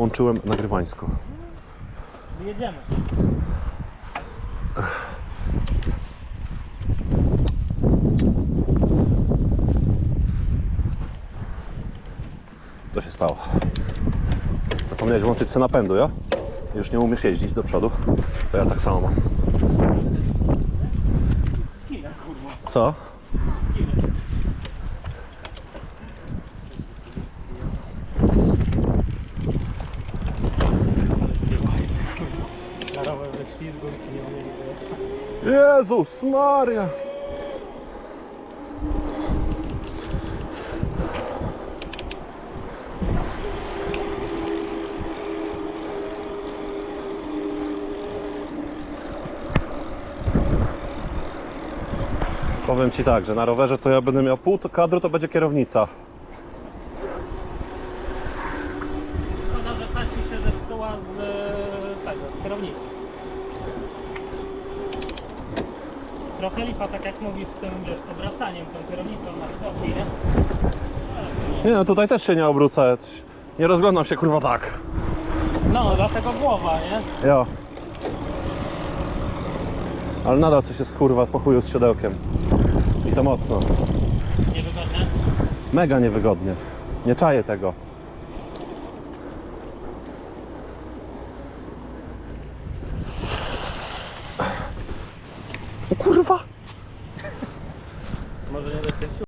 Łączyłem nagrywańsko. Jedziemy. Co się stało? Zapomniałeś włączyć sobie napędu, ja? Już nie umiesz jeździć do przodu. To ja tak samo mam. Co? Jezus Maria! Powiem Ci tak, że na rowerze to ja będę miał pół kadru, to będzie kierownica. Szkoda, że ta ci się zepsuła z e, tego, kierownicy. Trochę lipa, tak jak mówisz, z tym, wiesz, z obracaniem tą kierownicą na widoki, nie? Nie no, tutaj też się nie obrócę. Nie rozglądam się kurwa tak. No, dlatego głowa, nie? Jo. Ale nadal coś jest kurwa po chuju z siodełkiem. I to mocno. Niewygodne. Mega niewygodnie. Nie czaję tego. O kurwa! Może nie dokręcił?